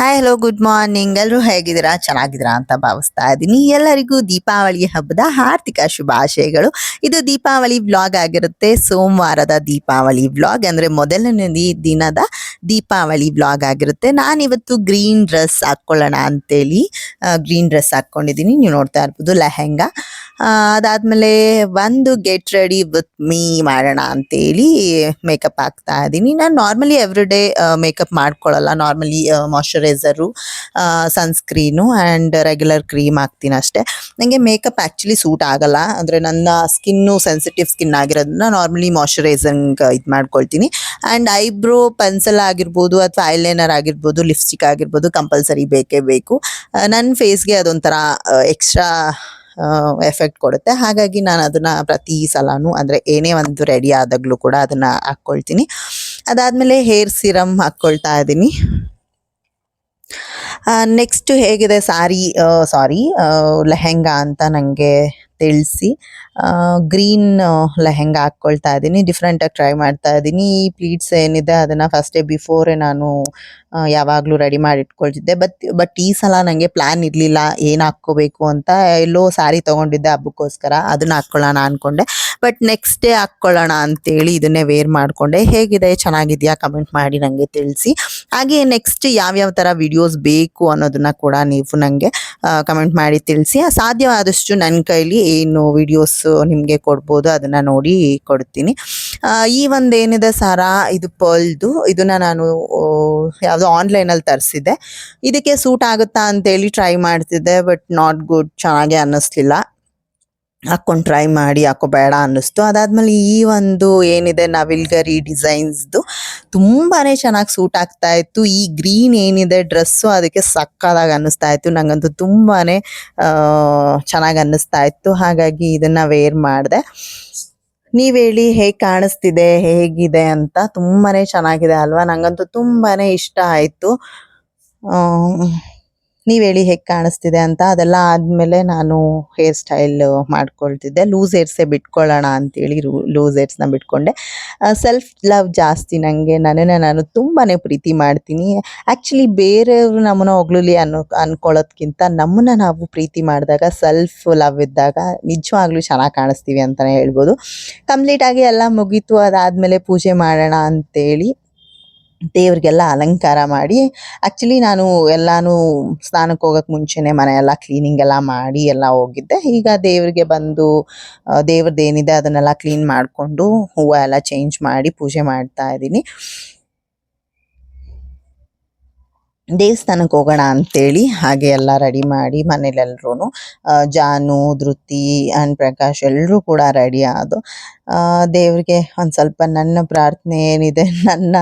Hi hello good morning ಎಲ್ಲರೂ ಹೇಗಿದ್ದೀರಾ? ಚೆನ್ನಾಗಿದ್ದೀರಾ ಅಂತ ಭಾವಿಸ್ತಾ ಇದ್ದೀನಿ. ಎಲ್ಲರಿಗೂ ದೀಪಾವಳಿ ಹಬ್ಬದ ಹಾರ್ದಿಕ ಶುಭಾಶಯಗಳು. ಇದು ದೀಪಾವಳಿ ವ್ಲಾಗ್ ಆಗಿರುತ್ತೆ. ಸೋಮವಾರದ ದೀಪಾವಳಿ ವ್ಲಾಗ್ ಅಂದ್ರೆ ಮೊದಲನೇ ದಿನದ ದೀಪಾವಳಿ ವ್ಲಾಗ್ ಆಗಿರುತ್ತೆ. ನಾನಿವತ್ತು ಗ್ರೀನ್ ಡ್ರೆಸ್ ಹಾಕ್ಕೊಳ್ಳೋಣ ಅಂತೇಳಿ ಗ್ರೀನ್ ಡ್ರೆಸ್ ಹಾಕ್ಕೊಂಡಿದ್ದೀನಿ. ನೀವು ನೋಡ್ತಾ ಇರ್ಬೋದು, ಲೆಹೆಂಗಾ. ಅದಾದ್ಮೇಲೆ ಒಂದು ಗೆಟ್ ರೆಡಿ ವಿತ್ ಮೀ ಮಾಡೋಣ ಅಂತೇಳಿ ಮೇಕಪ್ ಹಾಕ್ತಾ ಇದ್ದೀನಿ. ನಾನು normally every day makeup ಮಾಡ್ಕೊಳ್ಳಲ್ಲ normally moisturiser sunscreen and regular cream ಹಾಕ್ತೀನಿ ಅಷ್ಟೇ. ನನಗೆ ಮೇಕಪ್ ಆ್ಯಕ್ಚುಲಿ ಸೂಟ್ ಆಗಲ್ಲ. ಅಂದರೆ ನನ್ನ ಸ್ಕಿನ್ನು ಸೆನ್ಸಿಟಿವ್ ಸ್ಕಿನ್ ಆಗಿರೋದನ್ನ ನಾರ್ಮಲಿ ಮಾಯಶ್ಚರೈಸಂಗ್ ಇದು ಮಾಡ್ಕೊಳ್ತೀನಿ. ಆ್ಯಂಡ್ ಐಬ್ರೋ ಪೆನ್ಸಿಲ್ ಆಗಿರ್ಬೋದು ಅಥವಾ ಐಲೈನರ್ ಆಗಿರ್ಬೋದು ಲಿಪ್ಸ್ಟಿಕ್ ಆಗಿರ್ಬೋದು ಕಂಪಲ್ಸರಿ ಬೇಕೇ ಬೇಕು. ನನ್ನ ಫೇಸ್ಗೆ ಅದೊಂಥರ ಎಕ್ಸ್ಟ್ರಾ ಎಫೆಕ್ಟ್ ಕೊಡುತ್ತೆ. ಹಾಗಾಗಿ ನಾನು ಅದನ್ನ ಪ್ರತಿ ಸಲನೂ ಅಂದರೆ ಏನೇ ಒಂದು ರೆಡಿ ಆದಾಗಲೂ ಕೂಡ ಅದನ್ನ ಹಾಕ್ಕೊಳ್ತೀನಿ ಅದಾದಮೇಲೆ ಹೇರ್ ಸಿರಮ್ ಹಾಕ್ಕೊಳ್ತಾ ಇದ್ದೀನಿ. ನೆಕ್ಸ್ಟ್ ಹೇಗಿದೆ ಸಾರಿ ಸಾರಿ ಲೆಹೆಂಗಾ ಅಂತ ನನಗೆ ತಿಳಿಸಿ ಗ್ರೀನ್ ಲೆಹೆಂಗಾ ಹಾಕ್ಕೊಳ್ತಾ ಇದ್ದೀನಿ. ಡಿಫ್ರೆಂಟಾಗಿ ಟ್ರೈ ಮಾಡ್ತಾ ಇದ್ದೀನಿ. ಈ ಪ್ಲೀಟ್ಸ್ ಏನಿದೆ ಅದನ್ನು ಫಸ್ಟೇ ಬಿಫೋರೇ ನಾನು ಯಾವಾಗಲೂ ರೆಡಿ ಮಾಡಿ ಇಟ್ಕೊಳ್ತಿದ್ದೆ ಬಟ್ ಬಟ್ ಈ ಸಲ ನನಗೆ ಪ್ಲ್ಯಾನ್ ಇರಲಿಲ್ಲ ಏನು ಹಾಕ್ಕೋಬೇಕು ಅಂತ. ಎಲ್ಲೋ ಸ್ಯಾರಿ ತೊಗೊಂಡಿದ್ದೆ ಹಬ್ಬಕ್ಕೋಸ್ಕರ, ಅದನ್ನು ಹಾಕ್ಕೊಳ್ಳೋಣ ಅಂದ್ಕೊಂಡೆ ಬಟ್ ನೆಕ್ಸ್ಟ್ ಡೇ ಹಾಕ್ಕೊಳ್ಳೋಣ ಅಂತೇಳಿ ಇದನ್ನೇ ವೇರ್ ಮಾಡಿಕೊಂಡೆ. ಹೇಗಿದೆ? ಚೆನ್ನಾಗಿದೆಯಾ? ಕಮೆಂಟ್ ಮಾಡಿ ನನಗೆ ತಿಳಿಸಿ. ಹಾಗೆ ನೆಕ್ಸ್ಟ್ ಯಾವ್ಯಾವ ಥರ ವಿಡಿಯೋಸ್ ಬೇಕು ಅನ್ನೋದನ್ನು ಕೂಡ ನೀವು ನನಗೆ ಕಮೆಂಟ್ ಮಾಡಿ ತಿಳಿಸಿ. ಸಾಧ್ಯವಾದಷ್ಟು ನನ್ನ ಕೈಲಿ ಏನು ವಿಡಿಯೋಸ್ ನಿಮಗೆ ಕೊಡ್ಬೋದು ಅದನ್ನು ನೋಡಿ ಕೊಡ್ತೀನಿ. ಈ ಒಂದು ಏನಿದೆ ಸಾರ, ಇದು ಪರ್ಲ್ದು. ಇದನ್ನ ನಾನು ಯಾವುದೋ ಆನ್ಲೈನಲ್ಲಿ ತರಿಸಿದ್ದೆ. ಇದಕ್ಕೆ ಸೂಟ್ ಆಗುತ್ತಾ ಅಂತೇಳಿ ಟ್ರೈ ಮಾಡ್ತಿದ್ದೆ ಬಟ್ ನಾಟ್ ಗುಡ್ ಚೆನ್ನಾಗೆ ಅನ್ನಿಸ್ಲಿಲ್ಲ. ಹಾಕ್ಕೊಂಡು ಟ್ರೈ ಮಾಡಿ ಹಾಕೋ ಬೇಡ ಅನ್ನಿಸ್ತು. ಅದಾದ್ಮೇಲೆ ಈ ಒಂದು ಏನಿದೆ ನವಿಲ್ಗರಿ ಡಿಸೈನ್ಸ್ದು ತುಂಬಾ ಚೆನ್ನಾಗಿ ಸೂಟ್ ಆಗ್ತಾ ಇತ್ತು. ಈ ಗ್ರೀನ್ ಏನಿದೆ ಡ್ರೆಸ್ಸು ಅದಕ್ಕೆ ಸಕ್ಕದಾಗಿ ಅನ್ನಿಸ್ತಾ ಇತ್ತು. ನನಗಂತೂ ತುಂಬಾ ಚೆನ್ನಾಗಿ ಅನ್ನಿಸ್ತಾ ಇತ್ತು. ಹಾಗಾಗಿ ಇದನ್ನು ವೇರ್ ಮಾಡಿದೆ. ನೀವು ಹೇಳಿ, ಹೇಗೆ ಕಾಣಿಸ್ತಿದೆ, ಹೇಗಿದೆ ಅಂತ ತುಂಬಾ ಚೆನ್ನಾಗಿದೆ ಅಲ್ವಾ? ನನಗಂತೂ ತುಂಬಾ ಇಷ್ಟ ಆಯಿತು. ನೀವ್ ಹೇಳಿ ಹೇಗ್ ಕಾಣಿಸ್ತಿದೆ ಅಂತ ಅದೆಲ್ಲ ಆದ್ಮೇಲೆ ನಾನು ಹೇರ್ ಸ್ಟೈಲ್ ಮಾಡ್ಕೊಳ್ತಿದ್ದೆ. ಲೂಸ್ ಹೇರ್ಸೇ ಬಿಟ್ಕೊಳ್ಳೋಣ ಅಂತೇಳಿ ಲೂಸ್ ಹೇರ್ಸ್ನ ಬಿಟ್ಕೊಂಡೆ. ಸೆಲ್ಫ್ ಲವ್ ಜಾಸ್ತಿ ನನಗೆ ನನ್ನನ್ನು ನಾನು ತುಂಬಾನೇ ಪ್ರೀತಿ ಮಾಡ್ತೀನಿ. ಆ್ಯಕ್ಚುಲಿ ಬೇರೆಯವರು ನಮ್ಮನ್ನ ಹೊಗಳಲಿ ಅನ್ನೋ ಅನ್ಕೊಳ್ಳೋದ್ಕಿಂತ ನಮ್ಮನ್ನ ನಾವು ಪ್ರೀತಿ ಮಾಡಿದಾಗ ಸೆಲ್ಫ್ ಲವ್ ಇದ್ದಾಗ ನಿಜವಾಗ್ಲೂ ಚೆನ್ನಾಗಿ ಕಾಣಿಸ್ತೀವಿ ಅಂತಲೇ ಹೇಳ್ಬೋದು. ಕಂಪ್ಲೀಟಾಗಿ ಎಲ್ಲ ಮುಗೀತು. ಅದಾದಮೇಲೆ ಪೂಜೆ ಮಾಡೋಣ ಅಂತೇಳಿ ದೇವ್ರಿಗೆಲ್ಲ ಅಲಂಕಾರ ಮಾಡಿ ಆ್ಯಕ್ಚುಲಿ ನಾನು ಎಲ್ಲಾನು ಸ್ನಾನಕ್ಕೆ ಹೋಗೋಕ್ಕೆ ಮುಂಚೆನೇ ಮನೆಯೆಲ್ಲ ಕ್ಲೀನಿಂಗ್ ಎಲ್ಲ ಮಾಡಿ ಎಲ್ಲ ಹೋಗಿದ್ದೆ. ಈಗ ದೇವರಿಗೆ ಬಂದು ದೇವ್ರದ್ದು ಏನಿದೆ ಅದನ್ನೆಲ್ಲ ಕ್ಲೀನ್ ಮಾಡಿಕೊಂಡು ಹೂವು ಎಲ್ಲ ಚೇಂಜ್ ಮಾಡಿ ಪೂಜೆ ಮಾಡ್ತಾ ಇದ್ದೀನಿ. ದೇವಸ್ಥಾನಕ್ಕೆ ಹೋಗೋಣ ಅಂತೇಳಿ ಹಾಗೆ ಎಲ್ಲ ರೆಡಿ ಮಾಡಿ ಮನೇಲೆಲ್ಲರೂ ಜಾನು, ಧೃತಿ ಆ್ಯಂಡ್ ಪ್ರಕಾಶ್ ಎಲ್ಲರೂ ಕೂಡ ರೆಡಿ ಆದು. ದೇವರಿಗೆ ಒಂದು ಸ್ವಲ್ಪ ನನ್ನ ಪ್ರಾರ್ಥನೆ ಏನಿದೆ, ನನ್ನ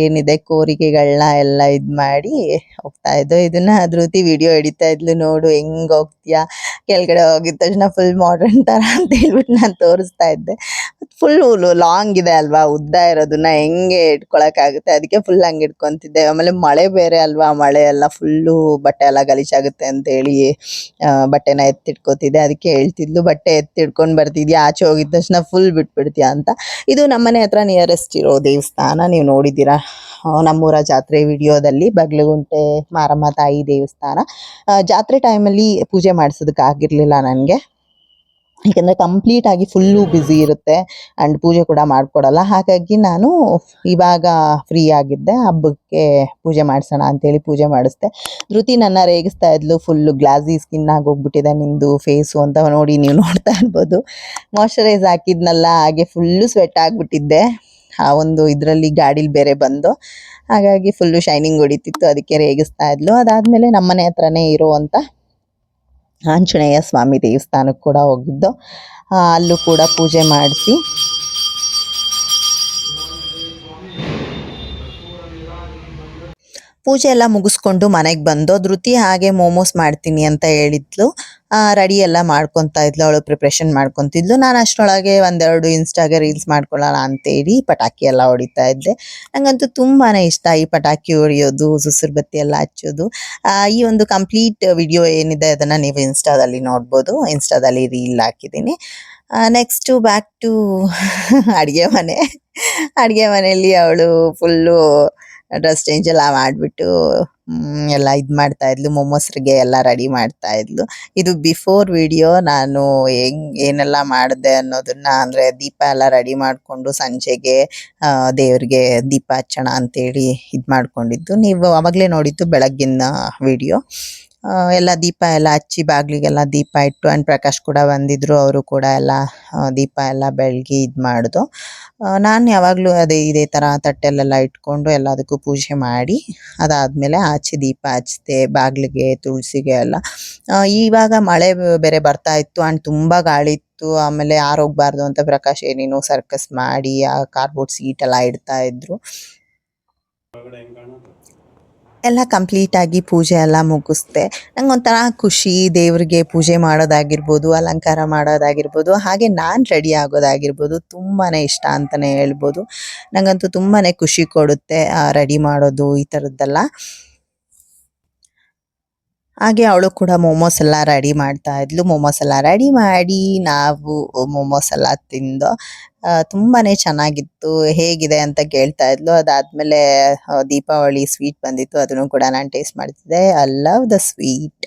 ಏನಿದೆ ಕೋರಿಕೆಗಳನ್ನ ಎಲ್ಲ ಇದು ಮಾಡಿ ಹೋಗ್ತಾ ಇದ್ದು. ಇದನ್ನ ಧೃತಿ ವಿಡಿಯೋ ಹಿಡಿತಾ ಇದ್ಲು ನೋಡು, ಹೆಂಗೆ ಹೋಗ್ತೀಯಾ? ಕೆಳಗಡೆ ಹೋಗಿದ ತಕ್ಷಣ ಫುಲ್ ಮಾಡ್ರನ್ ಥರ ಅಂತ ಹೇಳ್ಬಿಟ್ಟು ನಾನು ತೋರಿಸ್ತಾ ಇದ್ದೆ. ಫುಲ್ ಲಾಂಗ್ ಇದೆ ಅಲ್ವಾ? ಉದ್ದ ಇರೋದನ್ನ ಹೆಂಗೆ ಇಟ್ಕೊಳಕ್ಕಾಗುತ್ತೆ ಅದಕ್ಕೆ ಫುಲ್ ಹಂಗೆ ಇಟ್ಕೊಂತಿದ್ದೆ. ಆಮೇಲೆ ಮಳೆ ಬೇರೆ ಅಲ್ವಾ? ಮಳೆ ಎಲ್ಲ ಫುಲ್ಲು ಬಟ್ಟೆ ಎಲ್ಲ ಗಲೀಜಾಗುತ್ತೆ ಅಂತ ಹೇಳಿ ಬಟ್ಟೆನ ಎತ್ತಿಟ್ಕೋತಿದ್ದೆ. ಅದಕ್ಕೆ ಹೇಳ್ತಿದ್ಲು, ಬಟ್ಟೆ ಎತ್ತಿಡ್ಕೊಂಡು ಬರ್ತಿದ್ಯಾ? ಆಚೆ ಹೋಗಿದ ತಕ್ಷಣ ಫುಲ್ ಬಿಟ್ಬಿಡ್ತೀಯಾ? ಅಂತ. ಇದು ನಮ್ಮನೆ ಹತ್ರ ನಿಯರೆಸ್ಟ್ ಇರೋ ದೇವಸ್ಥಾನ. ನೀವು ನೋಡಿದ್ದೀರಾ ನಮ್ಮೂರ ಜಾತ್ರೆ ವಿಡಿಯೋದಲ್ಲಿ ಬಗ್ಲಗುಂಟೆ, ಮಾರಮ್ಮ ತಾಯಿ ದೇವಸ್ಥಾನ. ಜಾತ್ರೆ ಟೈಮಲ್ಲಿ ಪೂಜೆ ಮಾಡಿಸೋದಕ್ಕೆ ಆಗಿರ್ಲಿಲ್ಲ ನನಗೆ. ಯಾಕಂದ್ರೆ ಕಂಪ್ಲೀಟ್ ಆಗಿ ಫುಲ್ಲು ಬ್ಯುಸಿ ಇರುತ್ತೆ ಆ್ಯಂಡ್ ಪೂಜೆ ಕೂಡ ಮಾಡ್ಕೊಡಲ್ಲ. ಹಾಗಾಗಿ ನಾನು ಇವಾಗ ಫ್ರೀ ಆಗಿದ್ದೆ. ಹಬ್ಬಕ್ಕೆ ಪೂಜೆ ಮಾಡಿಸೋಣ ಅಂತೇಳಿ ಪೂಜೆ ಮಾಡಿಸ್ದೆ. ಧೃತಿ ನನ್ನ ರೇಗಿಸ್ತಾ ಇದ್ಲು. ಫುಲ್ಲು ಗ್ಲಾಸಿ ಸ್ಕಿನ್ ಆಗಿ ನಿಂದು ಫೇಸು ಅಂತ ನೋಡಿ ನೀವು ನೋಡ್ತಾ ಇರ್ಬೋದು. ಮಾಯಿಶ್ಚರೈಸ್ ಹಾಕಿದ್ನಲ್ಲ, ಹಾಗೆ ಫುಲ್ಲು ಸ್ವೆಟ್ ಆಗಿಬಿಟ್ಟಿದ್ದೆ. ಆ ಒಂದು ಇದರಲ್ಲಿ ಗಾಡೀಲಿ ಬೇರೆ ಬಂದು, ಹಾಗಾಗಿ ಫುಲ್ಲು ಶೈನಿಂಗ್ ಹೊಡಿತಿತ್ತು. ಅದಕ್ಕೆ ರೇಗಿಸ್ತಾ ಇದ್ಲು. ಅದಾದಮೇಲೆ ನಮ್ಮನೆ ಹತ್ರನೇ ಇರುವಂಥ ಆಂಜನೇಯ ಸ್ವಾಮಿ ದೇವಸ್ಥಾನಕ್ಕೆ ಕೂಡ ಹೋಗಿದ್ದು ಅಲ್ಲೂ ಕೂಡ ಪೂಜೆ ಮಾಡಿಸಿ ಪೂಜೆ ಎಲ್ಲ ಮುಗಿಸ್ಕೊಂಡು ಮನೆಗೆ ಬಂದು ಧೃತಿ ಹಾಗೆ ಮೋಮೋಸ್ ಮಾಡ್ತೀನಿ ಅಂತ ಹೇಳಿದ್ಲು. ರೆಡಿ ಎಲ್ಲ ಮಾಡ್ಕೊತಾ ಇದ್ಲು ಅವಳು ಪ್ರಿಪ್ರೇಷನ್ ಮಾಡ್ಕೊತಿದ್ಲು. ನಾನು ಅಷ್ಟರೊಳಗೆ ಒಂದೆರಡು ಇನ್ಸ್ಟಾಗೆ ರೀಲ್ಸ್ ಮಾಡ್ಕೊಳ್ಳೋಣ ಅಂತೇಳಿ ಪಟಾಕಿ ಎಲ್ಲ ಹೊಡಿತಾ ಇದ್ದೆ. ನಂಗಂತೂ ತುಂಬಾನೇ ಇಷ್ಟ ಈ ಪಟಾಕಿ ಹೊಡಿಯೋದು ಸುಸುರು ಬತ್ತಿ ಎಲ್ಲ ಹಚ್ಚೋದು. ಆ, ಈ ಒಂದು ಕಂಪ್ಲೀಟ್ ವಿಡಿಯೋ ಏನಿದೆ ಅದನ್ನ ನೀವು ಇನ್ಸ್ಟಾದಲ್ಲಿ ನೋಡ್ಬೋದು. ಇನ್ಸ್ಟಾದಲ್ಲಿ ರೀಲ್ ಹಾಕಿದ್ದೀನಿ. ನೆಕ್ಸ್ಟು ಬ್ಯಾಕ್ ಟು ಅಡುಗೆ ಮನೆ. ಅಡುಗೆ ಮನೆಯಲ್ಲಿ ಅವಳು ಫುಲ್ಲು ಡ್ರೆಸ್ ಚೇಂಜ್ ಎಲ್ಲ ಮಾಡಿಬಿಟ್ಟು ಎಲ್ಲ ಇದು ಮಾಡ್ತಾ ಇದ್ಲು, ಮೊಮ್ಮಸ್ರಿಗೆ ಎಲ್ಲ ರೆಡಿ ಮಾಡ್ತಾ ಇದ್ಲು. ಇದು ಬಿಫೋರ್ ವಿಡಿಯೋ ನಾನು ಹೆಂಗ್, ಏನೆಲ್ಲ ಮಾಡಿದೆ ಅನ್ನೋದನ್ನ ಅಂದರೆ ದೀಪ ಎಲ್ಲ ರೆಡಿ ಮಾಡಿಕೊಂಡು ಸಂಜೆಗೆ ದೇವ್ರಿಗೆ ದೀಪ ಹಚ್ಚೋಣ ಅಂತೇಳಿ ಇದು ಮಾಡ್ಕೊಂಡಿದ್ದು. ನೀವು ಆವಾಗಲೇ ನೋಡಿದ್ದು ಬೆಳಗ್ಗಿನ ವಿಡಿಯೋ ಎಲ್ಲ ದೀಪ ಎಲ್ಲ ಹಚ್ಚಿ ಬಾಗಿಲಿಗೆಲ್ಲ ದೀಪ ಇಟ್ಟು ಆ್ಯಂಡ್ ಪ್ರಕಾಶ್ ಕೂಡ ಬಂದಿದ್ರು, ಅವರು ಕೂಡ ಎಲ್ಲ ದೀಪ ಎಲ್ಲ ಬೆಳಗಿ ಇದು ಮಾಡಿದ್ರು ನಾನು ಯಾವಾಗಲೂ ಅದೇ ಇದೇ ಥರ ತಟ್ಟೆಲೆಲ್ಲ ಇಟ್ಕೊಂಡು ಎಲ್ಲದಕ್ಕೂ ಪೂಜೆ ಮಾಡಿ, ಅದಾದಮೇಲೆ ಆಚೆ ದೀಪ ಹಚ್ತೆ, ಬಾಗಿಲಿಗೆ, ತುಳಸಿಗೆ ಎಲ್ಲ. ಇವಾಗ ಮಳೆ ಬೇರೆ ಬರ್ತಾ ಇತ್ತು ಆ್ಯಂಡ್ ತುಂಬ ಗಾಳಿ ಇತ್ತು, ಆಮೇಲೆ ಆರೋಗ್ಬಾರ್ದು ಅಂತ ಪ್ರಕಾಶ್ ಏನೇನೋ ಸರ್ಕಸ್ ಮಾಡಿ, ಆ ಕಾರ್ಬೋರ್ಡ್ ಸೀಟ್ ಎಲ್ಲ ಇಡ್ತಾ ಇದ್ರು. ಎಲ್ಲ ಕಂಪ್ಲೀಟ್ ಆಗಿ ಪೂಜೆ ಎಲ್ಲ ಮುಗಿಸ್ದೆ. ನಂಗೊಂಥರ ಖುಷಿ, ದೇವ್ರಿಗೆ ಪೂಜೆ ಮಾಡೋದಾಗಿರ್ಬೋದು, ಅಲಂಕಾರ ಮಾಡೋದಾಗಿರ್ಬೋದು, ಹಾಗೆ ನಾನು ರೆಡಿ ಆಗೋದಾಗಿರ್ಬೋದು ತುಂಬಾ ಇಷ್ಟ ಅಂತಲೇ ಹೇಳ್ಬೋದು. ನನಗಂತೂ ತುಂಬಾ ಖುಷಿ ಕೊಡುತ್ತೆ ರೆಡಿ ಮಾಡೋದು ಈ ಥರದ್ದೆಲ್ಲ ಹಾಗೆ ಅವಳು ಕೂಡ ಮೊಮೋಸ್ ಎಲ್ಲ ರೆಡಿ ಮಾಡ್ತಾ ಇದ್ಲು. ಮೊಮೋಸ್ ಎಲ್ಲ ರೆಡಿ ಮಾಡಿ ನಾವು ಮೋಮೋಸ್ ಎಲ್ಲ ತಿಂದು ತುಂಬಾನೇ ಚೆನ್ನಾಗಿತ್ತು. ಹೇಗಿದೆ ಅಂತ ಕೇಳ್ತಾ ಇದ್ಲು. ಅದಾದ್ಮೇಲೆ ದೀಪಾವಳಿ ಸ್ವೀಟ್ ಬಂದಿತ್ತು. ಅದನ್ನು ಕೂಡ ನಾನು ಟೇಸ್ಟ್ ಮಾಡ್ತಿದ್ದೆ. I love the sweet